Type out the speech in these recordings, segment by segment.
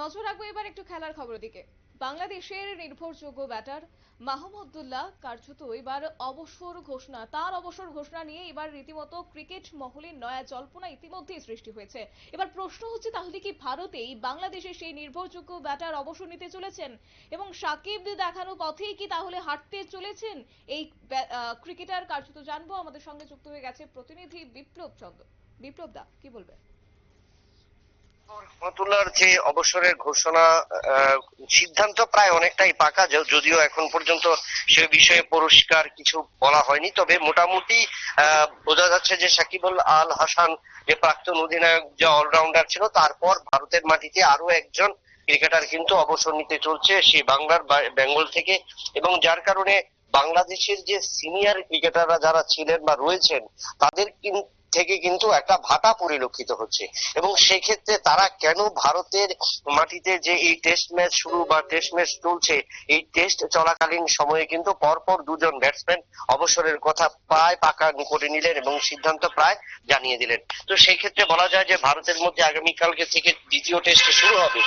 নজর রাখব এবার একটু খেলার খবরের দিকে। বাংলাদেশের নির্ভরযোগ্য ব্যাটার মাহমুদুল্লাহ কার্যত এবার অবসর ঘোষণা, তার অবসর ঘোষণা নিয়ে এবার রীতিমতো ক্রিকেট মহলে নয়া জল্পনা ইতিমধ্যেই সৃষ্টি হয়েছে। এবার প্রশ্ন হচ্ছে, তাহলে কি ভারতেই বাংলাদেশের সেই নির্ভরযোগ্য ব্যাটার অবসর নিতে চলেছেন? এবং সাকিব দেখানো পথেই কি তাহলে হাঁটতে চলেছেন? এই ক্রিকেটার কার্যত জানব। আমাদের সঙ্গে যুক্ত হয়ে গেছে প্রতিনিধি বিপ্লব চন্দ্র। বিপ্লব দা, কি বলবেন? রহমতুল্লাহর যে অবসরের ঘোষণা সিদ্ধান্ত প্রায় অনেকটাই পাকা যদিও এখন পর্যন্ত সে বিষয়ে পরিষ্কার কিছু বলা হয়নি। তবে মোটামুটি বোঝা যাচ্ছে যে সাকিবুল আল হাসান যে প্রাক্তন অধিনায়ক, যে অলরাউন্ডার ছিল, তারপর ভারতের মাটিতে আরও একজন ক্রিকেটার কিন্তু অবসর নিতে চলছে, সে বাংলার বেঙ্গল থেকে। এবং যার কারণে বাংলাদেশের যে সিনিয়র ক্রিকেটাররা যারা ছিলেন বা রয়েছেন, তাদের কিন- থেকে কিন্তু একটা ভাটা পরিলক্ষিত হচ্ছে। এবং সেক্ষেত্রে তারা কেন ভারতের মাটিতে যে এই টেস্ট ম্যাচ শুরু বা টেস্ট ম্যাচ চলছে, এই টেস্ট চলাকালীন সময়ে কিন্তু পরপর দুজন ব্যাটসম্যান অবসরের কথা প্রায় পাকা করে নিলেন এবং সিদ্ধান্ত প্রায় জানিয়ে দিলেন। তো সেই ক্ষেত্রে বলা যায় যে ভারতের মধ্যে আগামীকালকে থেকে দ্বিতীয় টেস্ট শুরু হবে।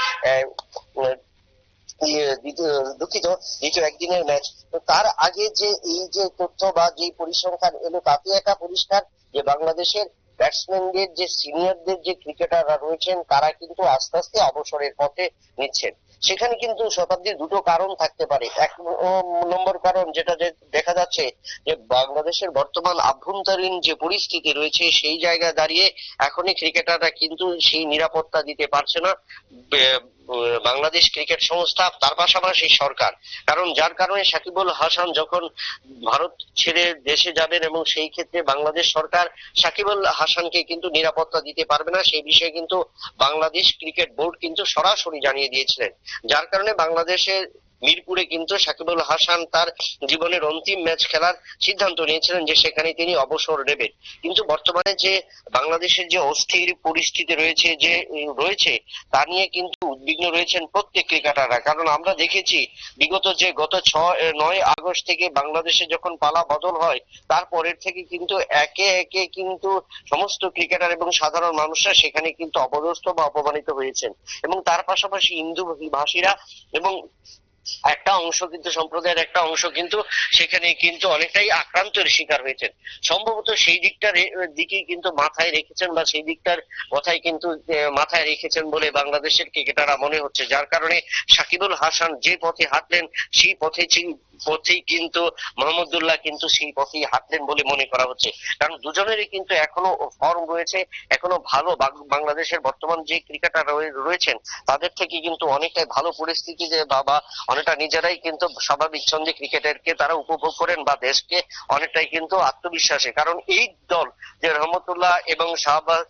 দুঃখিত দ্বিতীয় একদিনের ম্যাচ তো তার আগে যে এই যে তথ্য বা যে পরিসংখ্যান এলো, তাতে একা পরিষ্কার যে বাংলাদেশের ব্যাটসম্যানদের যে সিনিয়রদের যে ক্রিকেটাররা রয়েছেন, তারা কিন্তু আস্তে আস্তে অবসরের পথে নিচ্ছেন। সেখানে কিন্তু শতাব্দীর দুটো কারণ থাকতে পারে। এক নম্বর কারণ যেটা যে দেখা যাচ্ছে যে বাংলাদেশের বর্তমান আভ্যন্তরীণ যে পরিস্থিতি রয়েছে, সেই জায়গায় দাঁড়িয়ে এখনই ক্রিকেটাররা কিন্তু সেই নিরাপত্তা দিতে পারছে না। বাংলাদেশ ক্রিকেট সংস্থা, তার পাশাপাশি সরকার। কারণ যার কারণে সাকিবুল হাসান যখন ভারত ছেড়ে দেশে যাবেন এবং সেই ক্ষেত্রে বাংলাদেশ সরকার সাকিবুল হাসানকে কিন্তু নিরাপত্তা দিতে পারবে না, সেই বিষয়ে কিন্তু বাংলাদেশ ক্রিকেট বোর্ড কিন্তু সরাসরি জানিয়ে দিয়েছিলেন। যার কারণে বাংলাদেশের মিরপুরে কিন্তু সাকিবুল হাসান তার জীবনের অন্তিম ম্যাচ খেলার সিদ্ধান্ত নিয়েছিলেন যে সেখানে তিনি অবসর নেবেন। কিন্তু বর্তমানে যে বাংলাদেশের যে অস্থির পরিস্থিতি রয়েছে, যে রয়েছে, তা নিয়ে কিন্তু উদ্বিগ্ন রয়েছেন প্রত্যেক ক্রিকেটাররা। কারণ আমরা দেখেছি বিগত যে গত ছয় নয় আগস্ট থেকে বাংলাদেশে যখন পালা বদল হয় তারপরের থেকে কিন্তু একে একে কিন্তু সমস্ত ক্রিকেটার এবং সাধারণ মানুষরা সেখানে কিন্তু অপদস্থ বা অপমানিত হয়েছেন। এবং তার পাশাপাশি হিন্দু ভাষীরা এবং একটা অংশ কিন্তু সম্প্রদায়ের একটা অংশ কিন্তু সেখানে কিন্তু অনেকটাই আক্রান্তের শিকার হয়েছেন। সম্ভবত সেই দিকটার দিকেই কিন্তু মাথায় রেখেছেন বা সেই দিকটার কথাই কিন্তু মাথায় রেখেছেন বলে বাংলাদেশের ক্রিকেটাররা মনে হচ্ছে। যার কারণে সাকিবুল হাসান যে পথে হাঁটলেন, সেই পথে পথেই কিন্তু মোহাম্মদুল্লাহ কিন্তু সেই পথেই হাঁটলেন বলে মনে করা হচ্ছে। কারণ দুজনেরই কিন্তু এখনও ফর্ম রয়েছে, এখনও ভালো বাংলাদেশের বর্তমান যে ক্রিকেটার রয়েছেন, তাদের থেকে কিন্তু অনেকটাই ভালো পরিস্থিতিতে বা বা অনেকটা নিজেরাই কিন্তু স্বাভাবিক ছন্দে ক্রিকেটারকে তারা উপভোগ করেন বা দেশকে অনেকটাই কিন্তু আত্মবিশ্বাসে। কারণ এই দল যে রহমতুল্লাহ এবং শাহবাজ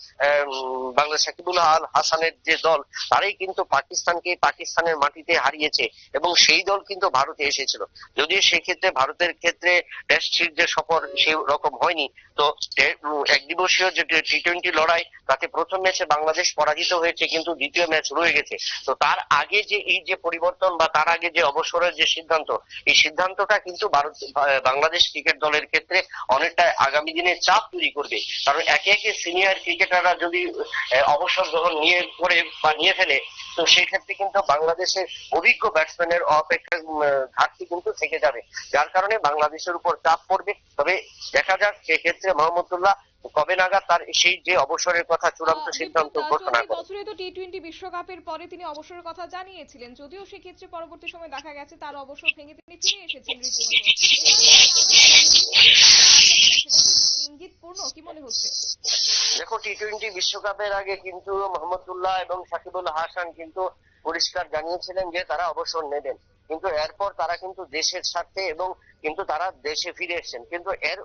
বাংলা সাকিবুল আল হাসানের যে দল, তারাই কিন্তু পাকিস্তানকে পাকিস্তানের মাটিতে হারিয়েছে এবং সেই দল কিন্তু ভারতে এসেছিল। যদিও সেক্ষেত্রে ভারতের ক্ষেত্রে টেস্ট সিরিজের সফর সেই রকম হয়নি তো টে- উম, এক দিবসীয় যে টি টোয়েন্টি লড়াই তাতে প্রথম ম্যাচে বাংলাদেশ পরাজিত হয়েছে কিন্তু দ্বিতীয় ম্যাচ রয়ে গেছে। তো তার আগে যে এই যে পরিবর্তন বা তার আগে যে অবসরের যে সিদ্ধান্ত এই সিদ্ধান্তটা কিন্তু ভারত বাংলাদেশ ক্রিকেট দলের ক্ষেত্রে অনেকটা আগামী দিনে চাপ তৈরি করবে। কারণ একে একে সিনিয়র ক্রিকেটাররা যদি অবসর গ্রহণ নিয়ে করে বা নিয়ে ফেলে তো সেই ক্ষেত্রে কিন্তু বাংলাদেশের অভিজ্ঞ ব্যাটসম্যানের অপেক্ষা ঘাটতি কিন্তু থেকে যাবে। যার কারণে বাংলাদেশের উপর চাপ পড়বে। তবে দেখা যাক সেক্ষেত্রে মোহাম্মদুল্লাহ কবে নাগাদ তার সেই যে অবসরের কথা চূড়ান্ত সিদ্ধান্ত ঘোষণা চলতি করে। বছরে তো টি টোয়েন্টি বিশ্বকাপের পরে তিনি অবসরের কথা জানিয়েছিলেন। যদিও সেক্ষেত্রে পরবর্তী সময় দেখা গেছে তার অবসর ভেঙে তিনি ফিরে এসেছেন রীতিমতো। ইঙ্গিত পূর্ণ? কি মনে হচ্ছে? দেখো টি টোয়েন্টি বিশ্বকাপের আগে কিন্তু মোহাম্মদুল্লাহ এবং সাকিবুল হাসান কিন্তু পরিষ্কার জানিয়েছিলেন যে তারা অবসর নেবেন। কিন্তু এরপর তারা কিন্তু দেশের স্বার্থে এবং কিন্তু তারা দেশে ফিরে এসেছেন। কিন্তু এর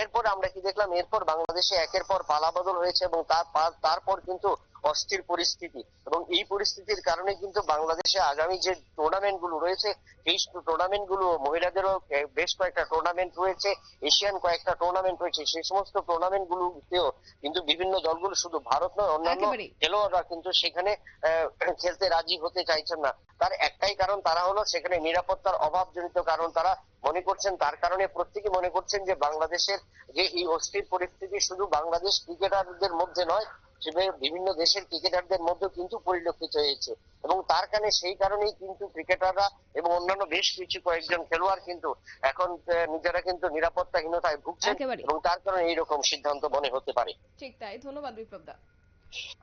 এরপর আমরা কি দেখলাম? এরপর বাংলাদেশে একের পর পালাবদল হয়েছে এবং তার তারপর কিন্তু অস্থির পরিস্থিতি। এবং এই পরিস্থিতির কারণে কিন্তু বাংলাদেশে আগামী যে টুর্নামেন্টগুলো রয়েছে এই টুর্নামেন্টগুলো মহিলাদেরও বেশ কয়েকটা টুর্নামেন্ট রয়েছে এশিয়ান কয়েকটা টুর্নামেন্ট রয়েছে সেই সমস্ত টুর্নামেন্ট গুলোতেও কিন্তু বিভিন্ন দলগুলো শুধু ভারত নয় অন্যান্য খেলোয়াড়রা কিন্তু সেখানে খেলতে রাজি হতে চাইছেন না। তার একটাই কারণ তারা হলো সেখানে নিরাপত্তার অভাব অভাবজনিত কারণ তারা মনে করছেন তার কারণে প্রত্যেকে মনে করছেন যে বাংলাদেশের যে এই অস্থির পরিস্থিতি শুধু বাংলাদেশ ক্রিকেটারদের মধ্যে নয় বিভিন্ন দেশের ক্রিকেটারদের মধ্যে কিন্তু পরিলক্ষিত হয়েছে। এবং তার কারণে সেই কারণেই কিন্তু ক্রিকেটাররা এবং অন্যান্য বেশ কিছু কয়েকজন খেলোয়াড় কিন্তু এখন নিজেরা কিন্তু নিরাপত্তাহীনতায় ভুগছেন। এবং তার কারণে এইরকম সিদ্ধান্ত মনে হতে পারে। ঠিক তাই। ধন্যবাদ বিপ্লব দা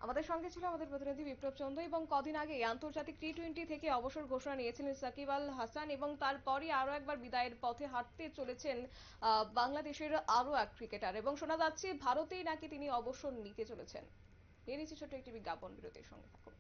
আমাদের সঙ্গে ছিল আমাদের প্রতিনিধি বিপ্লব চন্দ্র এবং কদিন আগে আন্তর্জাতিক টি টোয়েন্টি থেকে অবসর ঘোষণা নিয়েছিলেন সাকিব আল হাসান এবং তারপরই আরও একবার বিদায়ের পথে হাঁটতে চলেছেন বাংলাদেশের আরও এক ক্রিকেটার এবং শোনা যাচ্ছে ভারতেই নাকি তিনি অবসর নিতে চলেছেন। নিয়ে নিচ্ছি ছোট্ট একটি বিজ্ঞাপন, বিরতির সঙ্গে থাকুন।